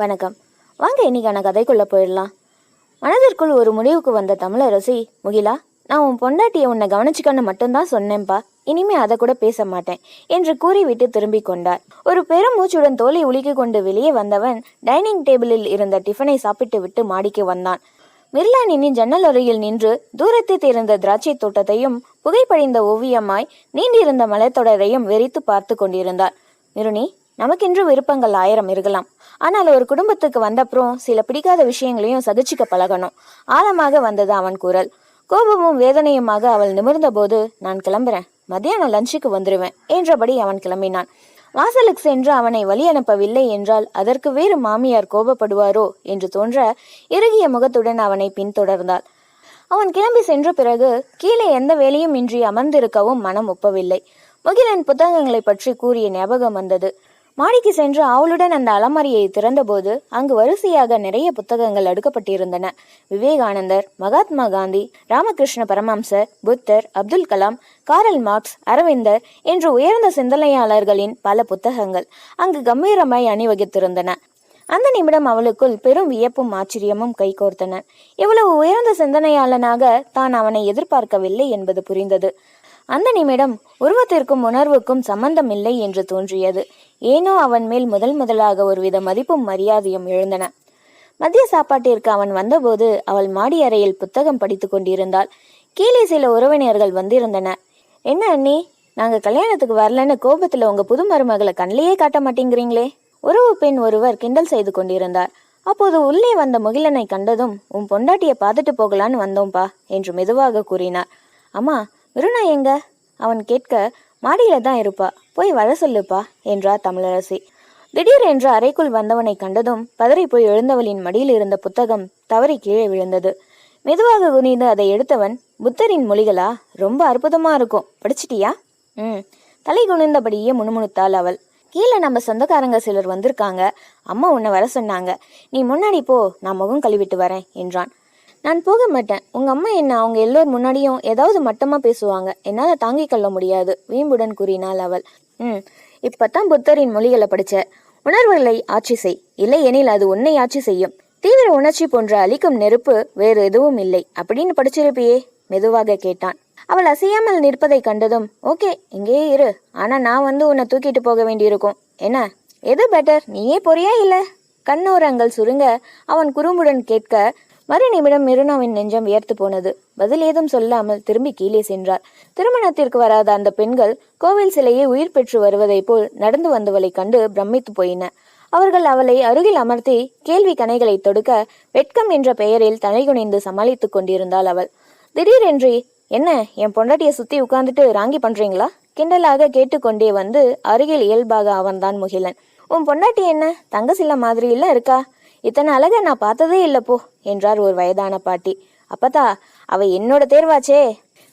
வணக்கம். வாங்க இன்னைக்கான கதைக்குள்ளே போயிடலாம். மனதிற்குள் ஒரு முடிவுக்கு வந்த தமிழரசி முகிலா நான் உன் பொண்டாட்டியை உன்னை கவனிச்சுக்கன்னு மட்டும்தான் சொன்னேன்பா. இனிமே அதை கூட பேச மாட்டேன் என்று கூறிவிட்டு திரும்பிக் கொண்டார். ஒரு பெருமூச்சுடன் தோலை உலுக்கிக் கொண்டு வெளியே வந்தவன் டைனிங் டேபிளில் இருந்த டிஃபனை சாப்பிட்டு விட்டு மாடிக்கு வந்தான். மிர்லானின் ஜன்னல் அருகில் நின்று தூரத்தில் தெரிந்த திராட்சை தோட்டத்தையும் புகைப்படிந்த ஓவியமாய் நீண்டிருந்த மலைத்தொடரையும் வெறித்து பார்த்து கொண்டிருந்தார். மிருனி நமக்கென்று விருப்பங்கள் ஆயிரம் இருக்கலாம். ஆனால் ஒரு குடும்பத்துக்கு வந்தப்புறம் சில பிடிக்காத விஷயங்களையும் சகிச்சுக்க பழகணும். ஆழமாக வந்தது அவன் குரல். கோபமும் வேதனையுமாக அவள் நிமிர்ந்தபோது நான் கிளம்புறேன். மத்தியானம் லஞ்சுக்கு வந்துடுவேன் என்றபடி அவன் கிளம்பினான். வாசலுக்கு சென்று அவனை வழி அனுப்பவில்லை என்றால் அதற்கு வேறு மாமியார் கோபப்படுவாரோ? என்று தோன்ற இறுகிய முகத்துடன் அவனை பின்தொடர்ந்தாள். அவன் கிளம்பி சென்ற பிறகு கீழே எந்த வேலையும் இன்றி அமர்ந்திருக்கவும் மனம் ஒப்பவில்லை. முகிலன் புத்தகங்களை பற்றி கூறிய ஞாபகம் வந்தது. மாடிக்கு சென்று அவளுடன் அந்த அலமாரியை திறந்தபோது அங்கு வரிசையாக நிறைய புத்தகங்கள் அடுக்கப்பட்டிருந்தன. விவேகானந்தர் மகாத்மா காந்தி ராமகிருஷ்ண பரமம்சர் புத்தர் அப்துல் கலாம் காரல் மார்க்ஸ் அரவிந்தர் என்று உயர்ந்த சிந்தனையாளர்களின் பல புத்தகங்கள் அங்கு கம்பீரமாய் அணிவகித்திருந்தன. அந்த நிமிடம் அவளுக்குள் பெரும் வியப்பும் ஆச்சரியமும் கைகோர்த்தன இவ்வளவு உயர்ந்த சிந்தனையாளனாக தான் அவனை எதிர்பார்க்கவில்லை என்பது புரிந்தது. அந்த நிமிடம் உருவத்திற்கும் உணர்வுக்கும் சம்பந்தம் இல்லை என்று தோன்றியது. ஏனோ அவன் மேல் முதல் முதலாக ஒருவித மதிப்பும் மரியாதையும் எழுந்தன. மதிய சாப்பாட்டிற்கு அவன் வந்தபோது அவள் மாடி அறையில் புத்தகம் படித்துக் கொண்டிருந்தாள். கீழே சில உறவினர்கள் வந்திருந்தனர் என்ன அண்ணி நாங்க கல்யாணத்துக்கு வரலன்னு கோபத்துல உங்க புது மருமகளை கண்ணிலேயே காட்ட மாட்டேங்கிறீங்களே? உறவு பெண் ஒருவர் கிண்டல் செய்து கொண்டிருந்தார். அப்போது உள்ளே வந்த முகிலனை கண்டதும் உன் பொண்டாட்டியை பார்த்துட்டு போகலான்னு வந்தோம்பா என்று மெதுவாக கூறினார். அம்மா விருணா எங்க? அவன் கேட்க மாடியில தான் இருப்பா. போய் வர சொல்லுப்பா என்றார் தமிழரசி. திடீரென்று அறைக்குள் வந்தவனை கண்டதும் பதறி போய் எழுந்தவளின் மடியில் இருந்த புத்தகம் தவறி கீழே விழுந்தது. மெதுவாக குனிந்து அதை எடுத்தவன் புத்தரின் மொழிகளா? ரொம்ப அற்புதமா இருக்கும். படிச்சிட்டியா? ம். தலை குனிந்தபடியே முணுமுணுத்தாள் அவள். கீழே நம்ம சொந்தக்காரங்க சிலர் வந்திருக்காங்க. அம்மா உன்னை வர சொன்னாங்க. நீ முன்னாடி போ நான் முகம் கழுவிட்டு வரேன் என்றான். நான் போக மாட்டேன். உங்க அம்மா என்ன அவங்க எல்லோர் முன்னாடியும் ஏதாவது மட்டமா பேசுவாங்க. என்னால தாங்கிக் கொள்ள முடியாது வீம்புடன் கூறினாள் அவள். ம் இப்பத்தான் புத்தரின் மொழிகளை படிச்ச. உணர்வுகளை ஆட்சி செய். இல்லை எனில் அது உன்னை ஆட்சி செய்யும். தீவிர உணர்ச்சி போன்ற அழிக்கும் நெருப்பு வேறு எதுவும் இல்லை. அப்படின்னு படிச்சிருப்பியே மெதுவாக கேட்டான். அவள் அசையாமல் நிற்பதை கண்டதும் ஓகே இங்கேயே இரு. ஆனால் நான் வந்து உன்னை தூக்கிட்டு போக வேண்டியிருக்கும். என்ன? எது பெட்டர் நீயே பொறியா இல்லை? கண்ணோரங்கள் சுருங்க அவன் குறும்புடன் கேட்க மறு நிமிடம் மிருனாவின் நெஞ்சம் வியர்த்து போனது. பதில் ஏதும் சொல்லாமல் திரும்பி கீழே சென்றார் திருமணத்திற்கு வராத அந்த பெண்கள் கோவில் சிலையை உயிர் பெற்று வருவதைப் போல் நடந்து வந்தவளைக் கண்டு பிரமித்து போயின. அவர்கள் அவளை அருகில் அமர்த்தி கேள்வி கணைகளை தொடுக்க வெட்கம் என்ற பெயரில் தலைகுனிந்து சமாளித்துக் கொண்டிருந்தாள் அவள். திடீரென்று என்ன என் பொண்டாட்டியை சுத்தி உட்காந்துட்டு ராங்கி பண்றீங்களா? கிண்டலாக கேட்டுக்கொண்டே வந்து அருகில் இயல்பாக அவன்தான் முகிலன். உன் பொண்டாட்டி என்ன தங்கசில மாதிரி இல்ல இருக்கா? இத்தனை அழக நான் பார்த்ததே இல்ல போ என்றார் ஒரு வயதான பாட்டி. அப்பதா அவ என்னோட தேர்வாச்சே.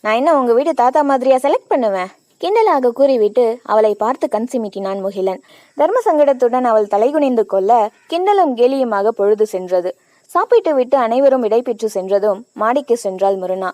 நான் என்ன உங்க வீட்டு தாத்தா மாதிரியா செலக்ட் பண்ணுவேன்? கிண்டலாக கூறிவிட்டு அவளை பார்த்து கண் சிமிட்டினான் முகிலன். தர்ம சங்கடத்துடன் அவள் தலைகுனிந்து கொள்ள கிண்டலும் கேலியுமாக பொழுது சென்றது. சாப்பிட்டு விட்டு அனைவரும் இடைப்பெற்று சென்றதும் மாடிக்கு சென்றாள் முருனா.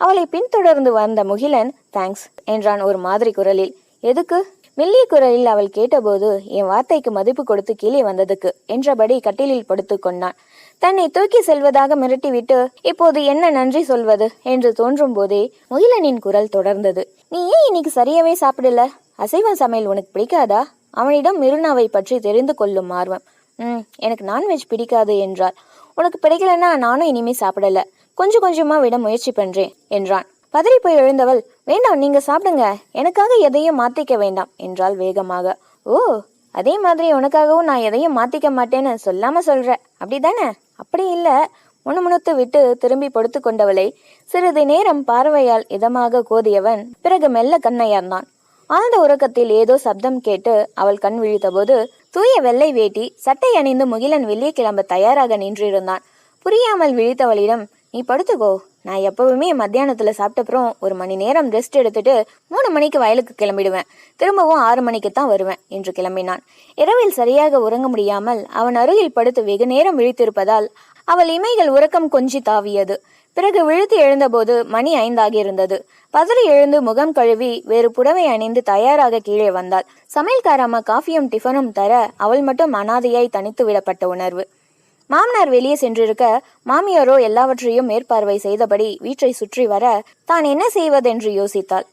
அவளை பின்தொடர்ந்து வந்த முகிலன் தேங்க்ஸ் என்றான் ஒரு மாதிரி குரலில். எதுக்கு? மெல்லிய குரலில் அவள் கேட்டபோது என் வார்த்தைக்கு மதிப்பு கொடுத்து கீழே வந்ததுக்கு என்றபடி கட்டிலில் படுத்துக் கொண்டான். தன்னை தூக்கி செல்வதாக மிரட்டிவிட்டு இப்போது என்ன நன்றி சொல்வது? என்று தோன்றும் போதே முகிலனின் குரல் தொடர்ந்தது. நீ ஏன் இன்னைக்கு சரியாவே சாப்பிடல? அசைவ சமையல் உனக்கு பிடிக்காதா? அவனிடம் மிருனாவை பற்றி தெரிந்து கொள்ளும் ஆர்வம். ம் எனக்கு நான்வெஜ் பிடிக்காது என்றாள். உனக்கு பிடிக்கலன்னா நானும் இனிமே சாப்பிடல. கொஞ்சம் கொஞ்சமா விட முயற்சி பண்றேன் என்றான். பதறி போய் எழுந்தவள் வேண்டாம் நீங்க சாப்பிடுங்க. எனக்காக எதையும் மாத்திக்க வேண்டாம் என்றாள் வேகமாக. ஓ அதே மாதிரி உனக்காகவும் நான் எதையும் மாத்திக்க மாட்டேன்னு சொல்லாம சொல்ற. அப்படிதானே அப்படி இல்ல. முணுமுணுத்து விட்டு திரும்பி படுத்து கொண்டவளை சிறிது நேரம் பார்வையால் இதமாக கோதியவன் பிறகு மெல்ல கண்ணையார்ந்தான். ஆழ்ந்த உறக்கத்தில் ஏதோ சப்தம் கேட்டு அவள் கண் விழித்தபோது தூய வெள்ளை வேட்டி சட்டை அணிந்து முகிலன் வெளியே கிளம்ப தயாராக நின்றிருந்தான். புரியாமல் விழித்தவளிடம் நீ படுத்துக்கோ. நான் எப்பவுமே மத்தியானத்தில் சாப்பிட்டப்புறம் ஒரு மணி நேரம் ரெஸ்ட் எடுத்துட்டு மூணு மணிக்கு வயலுக்கு கிளம்பிடுவேன். திரும்பவும் ஆறு மணிக்கு தான் வருவேன் என்று கிளம்பினான். இரவில் சரியாக உறங்க முடியாமல் அவன் அருகில் படுத்து வெகு நேரம் விழித்திருப்பதால் அவள் இமைகள் உறக்கம் கொஞ்சி தாவியது. பிறகு விழுத்து எழுந்தபோது மணி ஐந்தாகியிருந்தது. பதறி எழுந்து முகம் கழுவி வேறு புடவை அணிந்து தயாராக கீழே வந்தாள். சமையல்காரம்மா காஃபியும் டிஃபனும் தர அவள் மட்டும் அனாதையாய் தனித்து விடப்பட்ட உணர்வு. மாமனார் வெளியே சென்றிருக்க மாமியாரோ எல்லாவற்றையும் மேற்பார்வை செய்தபடி வீட்டை சுற்றி வர தான் என்ன செய்வதென்று யோசித்தாள்.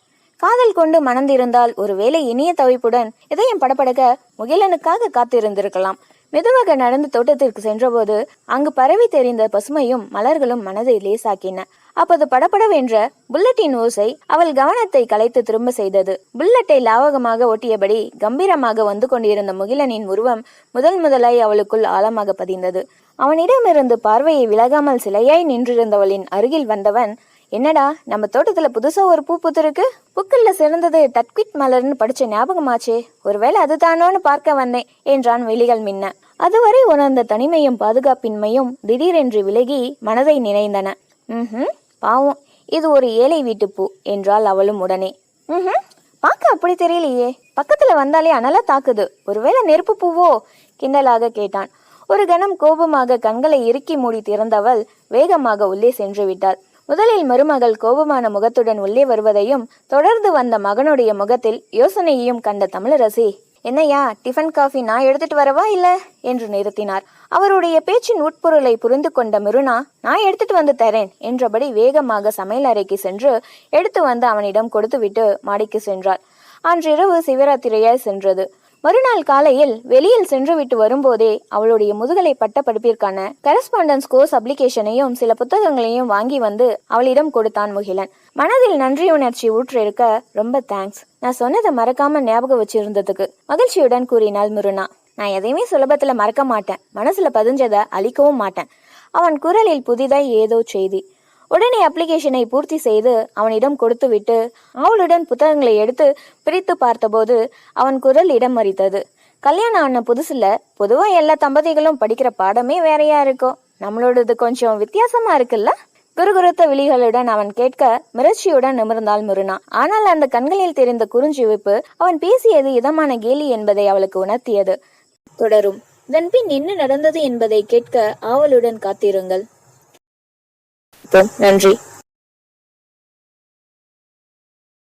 காதல் கொண்டு மணந்திருந்தால் ஒருவேளை இனிய தவிப்புடன் இதயம் படபடக்க முகிலனுக்காக காத்திருந்திருக்கலாம். மெதுவாக நடந்து தோட்டத்திற்கு சென்றபோது அங்கு பரவி தெரிந்த பசுமையும் மலர்களும் மனதை லேசாக்கின. அப்போது படபடவென்ற புல்லட்டின் ஓசை அவள் கவனத்தை கலைத்து திரும்ப செய்தது. புல்லட்டை லாவகமாக ஒட்டியபடி கம்பீரமாக வந்து கொண்டிருந்த முகிலனின் உருவம் முதல் முதலாய் அவளுக்குள் ஆழமாக பதிந்தது. அவனிடமிருந்து பார்வையை விலகாமல் சிலையாய் நின்றிருந்தவளின் அருகில் வந்தவன் என்னடா நம்ம தோட்டத்துல புதுசா ஒரு பூ பூத்திருக்கு? புக்கல்ல சிறந்தது டட்கிட் மலர்னு படிச்ச ஞாபகமாச்சே. ஒருவேளை அதுதானோன்னு பார்க்க வந்தேன் என்றான் விழிகள் மின்ன. அதுவரை உணர்ந்த தனிமையும் பாதுகாப்பின்மையும் திடீரென்று விலகி மனதை நினைந்தன. ம் பாவம் இது ஒரு ஏழை வீட்டு பூ என்றாள் அவளும் உடனே. ம் பார்க்க அப்படி தெரியலையே. பக்கத்துல வந்தாலே அனலா தாக்குது. ஒருவேளை நெருப்பு பூவோ? கிண்டலாக கேட்டான். ஒரு கணம் கோபமாக கண்களை இறுக்கி மூடி திறந்தவள் வேகமாக உள்ளே சென்று விட்டாள். முதலில் மருமகள் கோபமான முகத்துடன் உள்ளே வருவதையும் தொடர்ந்து வந்த மகனுடைய முகத்தில் யோசனையையும் கண்ட தமிழரசி என்னையா டிஃபன் காஃபி நான் எடுத்துட்டு வரவா இல்ல? என்று நிறுத்தினார். அவருடைய பேச்சின் உட்பொருளை புரிந்து கொண்ட மிருனா நான் எடுத்துட்டு வந்து தரேன் என்றபடி வேகமாக சமையல் அறைக்கு சென்று எடுத்து வந்து அவனிடம் கொடுத்துவிட்டு மாடிக்கு சென்றார் அன்றிரவு சிவராத்திரியாய் சென்றது. மறுநாள் காலையில் வெளியில் சென்றுவிட்டு வரும்போதே அவளுடைய முதுகலை பட்ட படிப்பிற்கான கரஸ்பாண்டன்ஸ் கோர்ஸ் அப்ளிகேஷனையும் சில புத்தகங்களையும் வாங்கி வந்து அவளிடம் கொடுத்தான் முகிலன். மனதில் நன்றி உணர்ச்சி ஊற்றிருக்க ரொம்ப தேங்க்ஸ் நான் சொன்னதை மறக்காம ஞாபகம் வச்சிருந்ததுக்கு. மகிழ்ச்சியுடன் கூறினாள் முருனா. நான் எதையுமே சுலபத்துல மறக்க மாட்டேன். மனசுல பதிஞ்சதை அழிக்கவும் மாட்டேன். அவன் குரலில் புதிதாய் ஏதோ செய்தி. உடனே அப்ளிகேஷனை பூர்த்தி செய்து அவனிடம் கொடுத்துவிட்டு அவளுடன் புத்தகங்களை எடுத்து பிரித்து பார்த்தபோது அவன் குரல் இடம் மறித்தது. கல்யாணம் ஆன புதுசுல பொதுவா எல்லா தம்பதிகளும் படிக்கிற பாடமே வேறையா இருக்கும் நம்மளோடது கொஞ்சம் வித்தியாசமா இருக்குல்ல? குறுகுறுத்த விழிகளுடன் அவன் கேட்க மிரட்சியுடன் நிமிர்ந்தாள் முருனா. ஆனால் அந்த கண்களில் தெரிந்த குறுஞ்சிவிப்பு அவன் பேசியது இதமான கேலி என்பதை அவளுக்கு உணர்த்தியது. தொடரும். இதன் பின் என்ன நடந்தது என்பதை கேட்க ஆவலுடன் காத்திருங்கள். நன்றி.